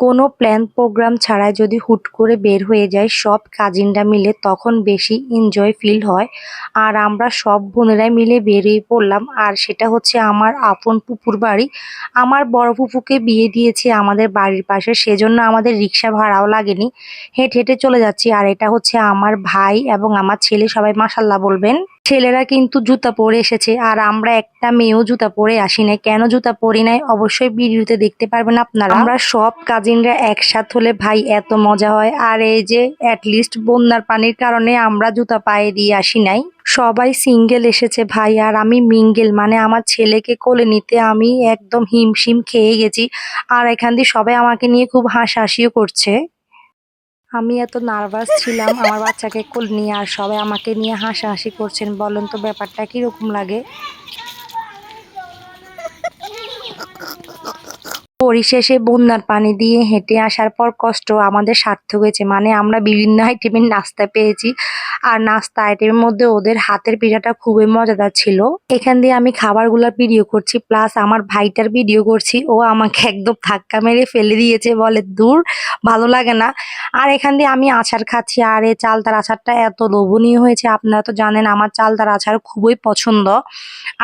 কোনো plan programme ছাড়াই যদি হুট করে বের হয়ে যায় সব কাজিনরা মিলে, তখন বেশি এনজয় ফিল হয়। আর আমরা সব বোনেরাই মিলে বেরিয়ে পড়লাম। আর সেটা হচ্ছে আমার আপন পুপুর বাড়ি। আমার বড় ফুপুকে বিয়ে দিয়েছে আমাদের বাড়ির পাশে, সেজন্য আমাদের রিক্সা ভাড়াও লাগেনি। হেঁটে হেঁটে চলে যাচ্ছি। আর এটা হচ্ছে আমার ভাই এবং আমার ছেলে, সবাই মাসাল্লাহ বলবেন। ছেলেরা কিন্তু জুতা পরে এসেছে, আর আমরা একটা মেয়েও জুতা পরে আসি নাই কেন জুতা পরি নাই? অবশ্যই ভিডিওতে দেখতে পারবেন আপনারা। আমরা সব কাজিনরা একসাথ হলে ভাই এত মজা হয়। আর এই যে অ্যাটলিস্ট বন্যার পানির কারণে আমরা জুতা পায়ে দিয়ে আসি নাই। সবাই সিঙ্গেল এসেছে ভাই, আর আমি মিঙ্গেল মানে আমার ছেলেকে কোলে নিতে আমি একদম হিমশিম খেয়ে গেছি। আর এখান দিয়ে সবাই আমাকে নিয়ে খুব হাসাহাসিও করছে। আমি এত নার্ভাস ছিলাম, আমার বাচ্চাকে কোল নিয়ে আর সবাই আমাকে নিয়ে হাসাহাসি করছেন, বলেন তো ব্যাপারটা কীরকম লাগে? পরিশেষে বন্যার পানি দিয়ে হেঁটে আসার পর কষ্ট আমাদের সার্থক হয়েছে মানে আমরা বিভিন্ন আইটেমের নাস্তা পেয়েছি। আর নাস্তা আইটেমের মধ্যে ওদের হাতের পিঠাটা খুবই মজাদার ছিল। এখান দিয়ে আমি খাবারগুলোর ভিডিও করছি, প্লাস আমার ভাইটার ভিডিও করছি, ও আমাকে একদম ধাক্কা মেরে ফেলে দিয়েছে, বলে, দূর, ভালো লাগে না। আর এখান দিয়ে আমি আচার খাচ্ছি। আর এই চালতার আচারটা এত লোভনীয় হয়েছে, আপনারা তো জানেন আমার চালতার আচার খুবই পছন্দ।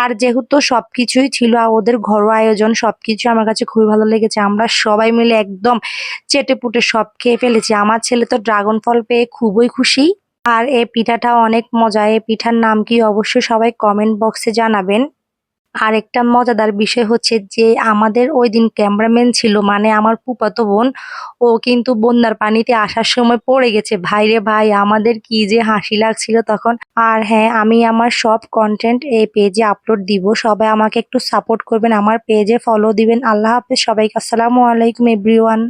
আর যেহেতু সবকিছুই ছিল, আর ওদের ঘরোয়া আয়োজন, সবকিছু আমার কাছে খুবই ভালো লেগেছে। আমরা সবাই মিলে একদম চেটে পুটে সব খেয়ে ফেলেছি। আমার ছেলে তো ড্রাগন ফল পেয়ে খুবই খুশি। আর এই পিঠাটা অনেক মজা। এই পিঠার নাম কি অবশ্যই সবাই কমেন্ট বক্সে জানাবেন। আর একটা মজাদার বিষয় হচ্ছে যে আমাদের ওই দিন ক্যামেরাম্যান ছিল মানে আমার ফুপাতো বোন, ও কিন্তু বন্যার পানিতে আসার সময় পড়ে গেছে। ভাইরে ভাই, আমাদের কি যে হাসি লাগছিল তখন। আর হ্যাঁ আমি আমার সব কন্টেন্ট এই পেজে আপলোড দিব। সবাই আমাকে একটু সাপোর্ট করবেন, আমার পেজে ফলো দিবেন। আল্লাহ হাফেজ, সবাইকে আসসালামু আলাইকুম এভরিওয়ান